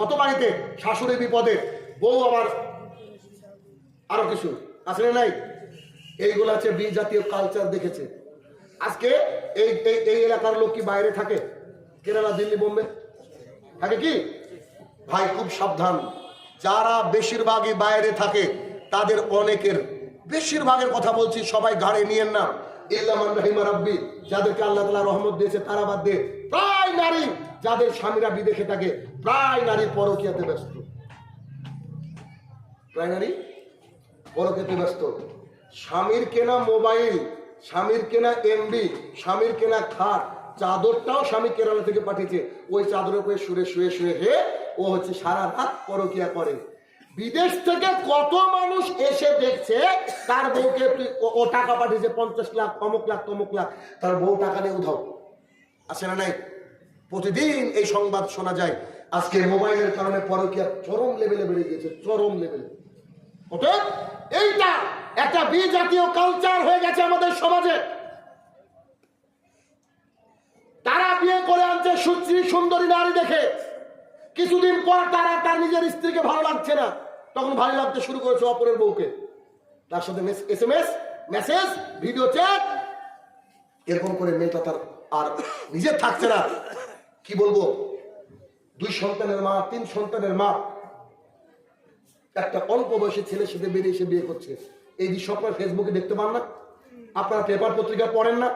কত বাড়িতে শাশুড়ি বিপদে বউ আবার আরও কিছু আসলে নাই? এইগুলো আছে বি জাতীয় কালচার দেখেছে। আজকে এই এই- এলাকার লোক কি বাইরে থাকে? কেরালা, দিল্লি, বোম্বে? থাকে কি? ভাই, খুব সাবধান। যারা বেশিরভাগই বাইরে থাকে, তাদের অনেকের বেশিরভাগের কথা বলছি, সবাই ঘাড়ে নিয়েন না। ইল্লামান রহিমা রাব্বি, যাদেরকে আল্লাহ তালা রহমত দিয়েছে, তারা বাদ দিয়ে প্রায় নারী যাদের স্বামীরা বিদেশে থাকে, প্রায় নারী পরকিয়াতে ব্যস্ত। প্রায় নারী পরকিয়াতে ব্যস্ত। স্বামীর কেনা মোবাইল, স্বামীর কেনা এমবি স্বামীর কেনা খাট, চাদরটাও স্বামী কেরালা থেকে পাঠিয়েছে। ওই চাদরের উপরে শুয়ে শুয়ে শুয়ে হে, ও হচ্ছে সারা রাত পরকিয়া করে। বিদেশ থেকে কত মানুষ এসে দেখছে, তার বউকে ও- টাকা পাঠিয়েছে, পঞ্চাশ লাখ, অমুক লাখ, তমুক লাখ, তার বউ টাকা নিয়ে উধাও। আছে না নাই? প্রতিদিন এই সংবাদ শোনা যায়। আজকে মোবাইলের কারণে পরকিয়া চরম লেভেলে বেড়ে গিয়েছে, চরম লেভেলে। অতএব এইটা একটা বি জাতীয় কালচার হয়ে গেছে আমাদের সমাজে। তারা বিয়ে করে আনছে সুশ্রী সুন্দরী নারী দেখে। কিছুদিন পর তারা তার নিজের স্ত্রীকে ভালো লাগছে না। তখন ভালো লাগতে শুরু করেছে অপরের বউকে। তার সাথে S M S message video chat এরকম করে মেয়েটা তার আর নিজের থাকছে না। কি বলব? দুই সন্তানের মা, তিন সন্তানের মা। একটা অল্প বয়সী ছেলের সাথে বেরিয়ে এসে বিয়ে করছে। এই দৃশ্য আপনার ফেসবুকে দেখতে পান না? আপনারা পেপার পত্রিকা পড়েন না?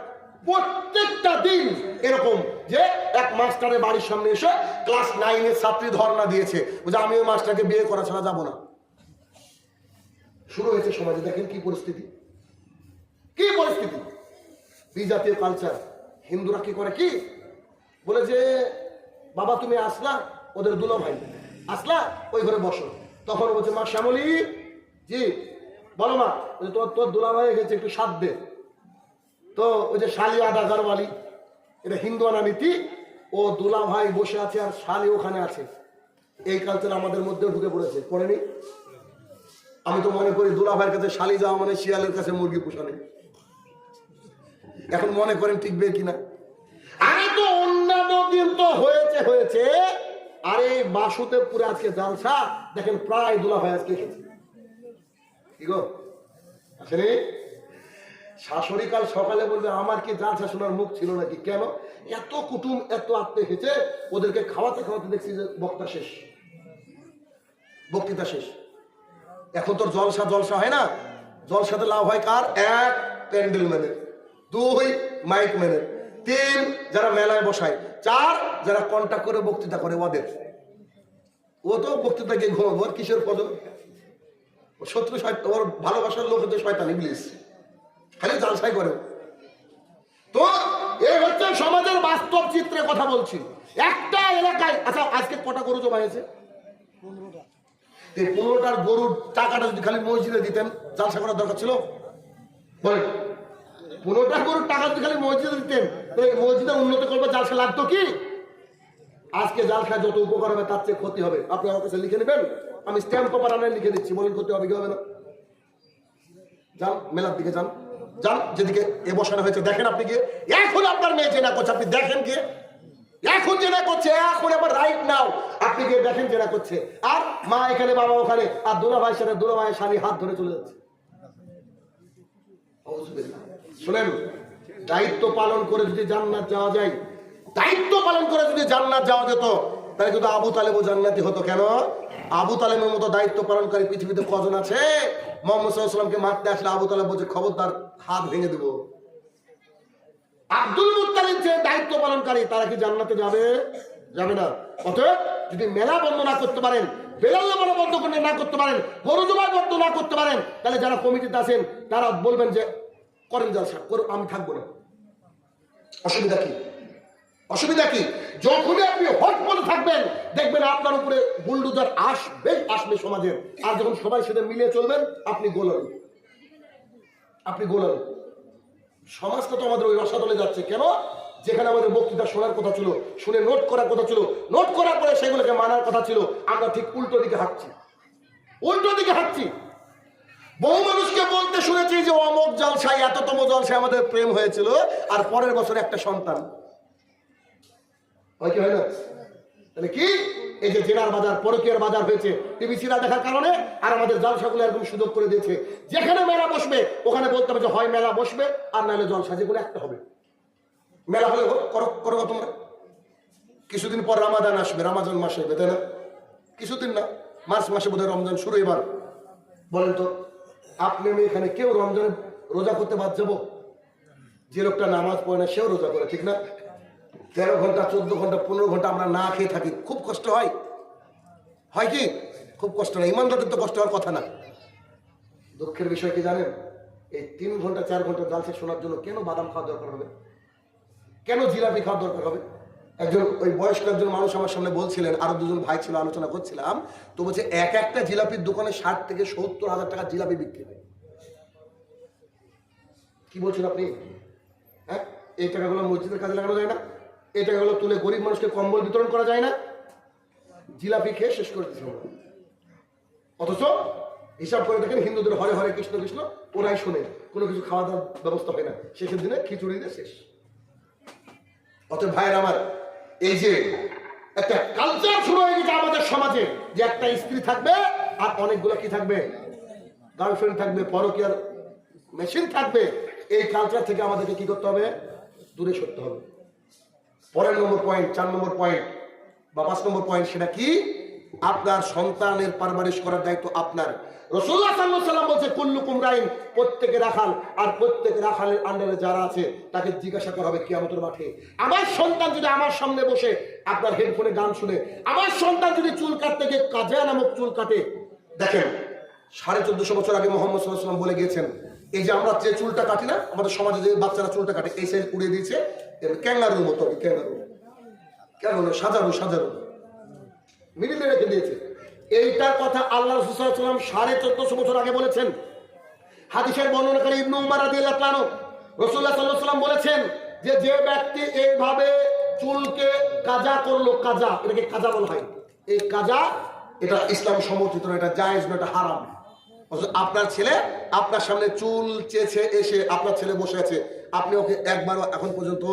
প্রত্যেকটা দিন এরকম যে এক মাস্টারের বাড়ির সামনে এসে ক্লাস নাইনের ছাত্রী ধর্ণা দিয়েছে। যে আমি ওই মাস্টারকে বিয়ে করা ছাড়া যাব না। শুরু হয়েছে সমাজে। দেখেন কি পরিস্থিতি। কি পরিস্থিতি? বিজাতীয় কালচার হিন্দুরা কি করে কি? বলে যে, বাবা, তুমি আসলা, ওদের দুলো ভাই। আসলা? ওই ঘরে বসো। তখন বলছে, মা শ্যামলী, জি, বলো মা তোর তোর দুলা ভাই গেছে একটু সাথ দে তো ওই যে শালি আদা গারওয়ালি, এটা হিন্দু নীতি ও দুলা ভাই বসে আছে আর শালি ওখানে আছে। এই কালচার আমাদের মধ্যেও ঢুকে পড়েছে। পড়েনি? আমি তো মনে করি দুলা ভাইয়ের কাছে শালি যাওয়া মানে শিয়ালের কাছে মুরগি পোষা নেই এখন মনে করেন টিকবে কিনা? আরে তো অন্যান্য দিন তো হয়েছে হয়েছে। আরে বাসুতে পুরো আজকে জালসা, দেখেন প্রায় দুলা ভাই আজকে এসেছে কি গো? আসলে শাশুড়ি কাল সকালে বলবে, আমার কি জালসা শোনার মুখ ছিল নাকি? কেন? এত কুটুম, এত আত্মে হেঁচে ওদেরকে খাওয়াতে খাওয়াতে দেখছি যে বক্তা শেষ। বক্তৃতা শেষ। এখন তোর জলসা জলসা হয় না? জলসাতে লাভ হয় কার? এক প্যান্ডেল ম্যানের দুই মাইক ম্যানের তিন যারা মেলায় বসায়। চার, যারা কন্ট্যাক্ট করে বক্তৃতা করে, ওদের। ও তো বক্তৃতা গিয়ে ঘুমাবো, ওর কিসের ও শত্রু ওর ভালোবাসার লোক হচ্ছে শয়তান, ইবলিস। খালি জালসাই করে তো এই হচ্ছে সমাজের বাস্তব চিত্রে কথা বলছি। একটা এলাকায় আচ্ছা আজকে কটা গরু জমা হয়েছে? এই পনেরোটার গরুর টাকাটা যদি খালি মসজিদে দিতেন, জালসা করার দরকার ছিল? বলেন। পনেরোটা গরুর টাকা যদি খালি মসজিদে দিতেন মসজিদে উন্নত করবে জালসা লাগতো কি? আজকে জালসায় যত উপকার হবে, তার চেয়ে ক্ষতি হবে। আপনি আমার কাছে লিখে নেবেন? আমি স্ট্যাম্প পেপার আনে লিখে দিচ্ছি। বলেন ক্ষতি হবে, কি হবে না? যান, মেলার দিকে যান। যান, যেদিকে এ বসানো হয়েছে, দেখেন আপনি গিয়ে। এখন আপনার মেয়ে জেনা করছে, আপনি দেখেন গিয়ে। এখন জেনা করছে, এখন আবার রাইট নাও আপনি গিয়ে দেখেন জেনা করছে। আর মা এখানে, বাবা ওখানে, আর দুলা ভাইয়ের সাথে দুলা ভাইয়ের স্বামী হাত ধরে চলে যাচ্ছে। শুনেন দায়িত্ব পালন করে যদি জান্নাত যাওয়া যায়, দায়িত্ব পালন করে যদি জান্নাত যাওয়া যেত, তাহলে কিন্তু আবু তালেবও জান্নাতি হতো কেন? আবু তালেবের মতো দায়িত্ব পালনকারী পৃথিবীতে কজন আছে? মোহাম্মদ সাল্লামকে মারতে আসলে আবু তালেব বলছে, খবরদার, হাত ভেঙে দেবো। আব্দুল যে দায়িত্ব পালনকারী, তারা কি জান্নাতে যাবে? যাবে না। অতএব যদি মেলা বন্ধ না করতে পারেন, বেলাল নামানো বন্ধ না করতে পারেন, গরু বন্ধ না করতে পারেন, তাহলে যারা কমিটিতে আছেন, তারা বলবেন যে করেন জালসা আমি থাকব না। অসুবিধা কি? অসুবিধা কি? যখনই আপনি হট করে থাকবেন, দেখবেন আপনার উপরে বুলডুজার আসবে আসবে সমাজের। আর যখন সবাই সাথে মিলিয়ে চলবেন, আপনি গোলাম। আপনি গোলাম। সমাজটা তো আমাদের ওই রসাতলে যাচ্ছে। কেন? যেখানে আমাদের বক্তৃতা শোনার কথা ছিল, শুনে নোট করার কথা ছিল, নোট করার পরে সেগুলোকে মানার কথা ছিল, আমরা ঠিক উল্টো দিকে হাঁটছি। উল্টো দিকে হাঁটছি। বহু মানুষকে বলতে শুনেছি যে অমক জলসায়, এততম জলসায় আমাদের প্রেম হয়েছিল আর পরের বছর একটা সন্তান। হয় কি হয় না? তাহলে কি? এই যে জেনার বাজার, পরকীয়ার বাজার হয়েছে টিভি দেখার কারণে আর আমাদের জলসাগুলো এরকম সুযোগ করে দিয়েছে। যেখানে মেলা বসবে, ওখানে বলতে হবে যে হয় মেলা বসবে, আর নাহলে জলসা যেগুলো একটা হবে। মেলা হলে করো করো তোমরা। কিছুদিন পর রামাদান আসবে, রামাজান মাসে আসবে তাই না? কিছুদিন না, মার্চ মাসে বোধহয় রমজান শুরু এবার। বলেন তো। আপনি আমি এখানে কেউ রমজানে রোজা করতে বাদ যাব? যে লোকটা নামাজ পড়ে না, সেও রোজা করে, ঠিক না? তেরো ঘণ্টা, চোদ্দ ঘণ্টা, পনেরো ঘণ্টা আমরা না খেয়ে থাকি, খুব কষ্ট হয়। হয় কি? খুব কষ্ট হয় ইমানদারদের তো কষ্ট হওয়ার কথা না। দুঃখের বিষয় কি জানেন? এই তিন ঘণ্টা, চার ঘণ্টা জালসে শোনার জন্য কেন বাদাম খাওয়া দরকার হবে? কেন জিলাপি খাওয়া দরকার হবে? একজন ওই বয়স্ক একজন মানুষ আমার সামনে বলছিলেন, আরও দুজন ভাই ছিল, আলোচনা করছিলাম, তো বলছে, এক একটা জিলাপির দোকানে ষাট থেকে সত্তর হাজার টাকা জিলাপি বিক্রি হয়। কি বলছেন আপনি? হ্যাঁ? এই টাকাগুলো মসজিদের কাজে লাগানো যায় না। এই টাকাগুলো তুলে গরিব মানুষকে কম্বল বিতরণ করা যায় না। জিলাপি খেয়ে শেষ করে দিচ্ছে অথচ হিসাব করে দেখেন, হিন্দুদের হরে হরে কৃষ্ণ কৃষ্ণ, ওরাই শোনে, কোনো কিছু খাওয়া দাওয়ার ব্যবস্থা হয় না। শেষের দিনে খিচুড়ি দিয়ে শেষ। অতএব ভাইয়ের আমার এই যে একটা কালচার শুরু হয়ে গেছে আমাদের সমাজে, যে একটা স্ত্রী থাকবে আর অনেকগুলো কি থাকবে? গার্লফ্রেন্ড থাকবে, পরকিয়ার মেশিন থাকবে। এই কালচার থেকে আমাদেরকে কি করতে হবে? দূরে সরতে হবে। পরের নম্বর পয়েন্ট চার নম্বর পয়েন্ট বা পাঁচ নম্বর পয়েন্ট সেটা কি? আপনার সন্তানের পারবারিশ করার দায়িত্ব আপনার। রসুল্লাহ সাল্লাহ সাল্লাম বলছে কুল্লু কুমরাইন প্রত্যেকে রাখাল, আর প্রত্যেক রাখালের আন্ডারে যারা আছে, তাকে জিজ্ঞাসা করা হবে কিয়ামতের মাঠে। আমার সন্তান যদি আমার সামনে বসে আপনার হেডফোনে গান শুনে, আমার সন্তান যদি চুল কাটতে গিয়ে কাজা নামক চুল কাটে, দেখেন, সাড়ে চোদ্দশো বছর আগে মোহাম্মদ সাল্লাহ বলে গিয়েছেন, এই যে আমরা যে চুলটা কাটি না, আমাদের সমাজে যে বাচ্চারা চুলটা কাটে, এই সাইজ উড়িয়ে দিয়েছে ক্যাঙ্গারুর মতো ক্যাঙ্গারু। কেন সাজারু সাজারু মিডিলে রেখে দিয়েছে। এইটার কথা আল্লাহ রসুলাম সাড়ে চোদ্দশো বছর আগে বলেছেন। হাদিসের বর্ণনাকারী ইবনু উমার রাদিয়াল্লাহু তাআলা রাসূলুল্লাহ সাল্লাল্লাহু আলাইহি সাল্লাম বলেছেন যে যে ব্যক্তি এইভাবে চুলকে কাজা করল, কাজা, এটাকে কাজা বলা হয়। এই কাজা, এটা ইসলাম সমর্থিত না, এটা জায়েজ না, এটা হারাম। আপনার ছেলে, আপনার সামনে চুল চেয়েছে এসে আপনার ছেলে বসে আছে, আপনি ওকে একবারও এখন পর্যন্ত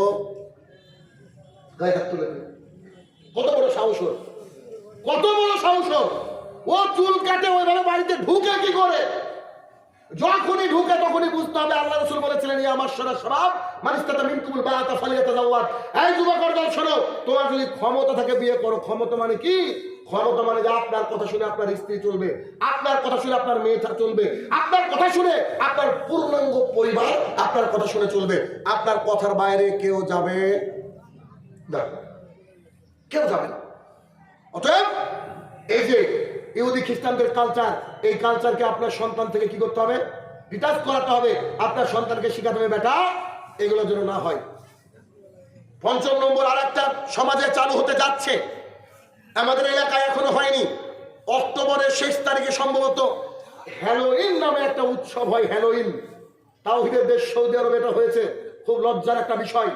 গায়ে হাত তুলে কত বড় সাহস কত বড় ওর? ও চুল কাটে ওইভাবে বাড়িতে ঢুকে কি করে? যখনই ঢুকে তখনই বুঝতে হবে আল্লাহ রসুল বলেছিলেন আমার সরা সবাব মানিস্তাতা মিনকুমুল বায়াতা ফালিয়াতা জাওয়াত এই যুবকর দল শোনো, তোমার যদি ক্ষমতা থাকে বিয়ে করো। ক্ষমতা মানে কি? ক্ষমতা মানে যে আপনার কথা শুনে আপনার স্ত্রী চলবে, আপনার কথা শুনে আপনার মেয়েটা চলবে, আপনার কথা শুনে আপনার পূর্ণাঙ্গ পরিবার আপনার কথা শুনে চলবে। আপনার কথার বাইরে কেউ যাবে না। কেউ যাবে না। অতএব এই যে ইহুদি খ্রিস্টানদের কালচার এই কালচারকে আপনার সন্তান থেকে কি করতে হবে? ডিটাচ করাতে হবে। আপনার সন্তানকে শিখাতে হবে, বেটা, এগুলো যেন না হয়। পঞ্চম নম্বর আর একটা সমাজে চালু হতে যাচ্ছে। আমাদের এলাকায় এখনও হয়নি। অক্টোবরের শেষ তারিখে সম্ভবত হ্যালোইন নামে একটা উৎসব হয় হ্যালোইন তাওহিদের দেশ সৌদি আরব এটা হয়েছে। খুব লজ্জার একটা বিষয়।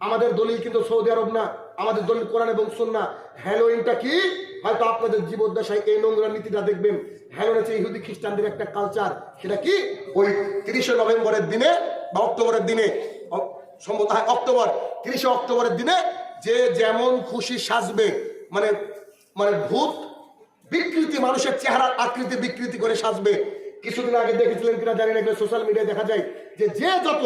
আমাদের দলিল কিন্তু সৌদি আরব না। আমাদের দলিল কোরআন এবং সুন্না হ্যালোইনটা কি? হয়তো আপনাদের জীবদ্দশায় এই নোংরা নীতিটা দেখবেন। হ্যালোইন হচ্ছে ইহুদি খ্রিস্টানদের একটা কালচার সেটা কি? ওই তিরিশে নভেম্বরের দিনে বা অক্টোবরের দিনে সম্ভবত হ্যাঁ, অক্টোবর তিরিশে অক্টোবরের দিনে যে যেমন খুশি সাজবে মানে মানে ভূত বিকৃতি মানুষের চেহারার আকৃতি বিকৃতি করে সাজবে। কিছুদিন আগে দেখেছিলেন কিনা জানি না সোশ্যাল মিডিয়ায় দেখা যায় যে যে যত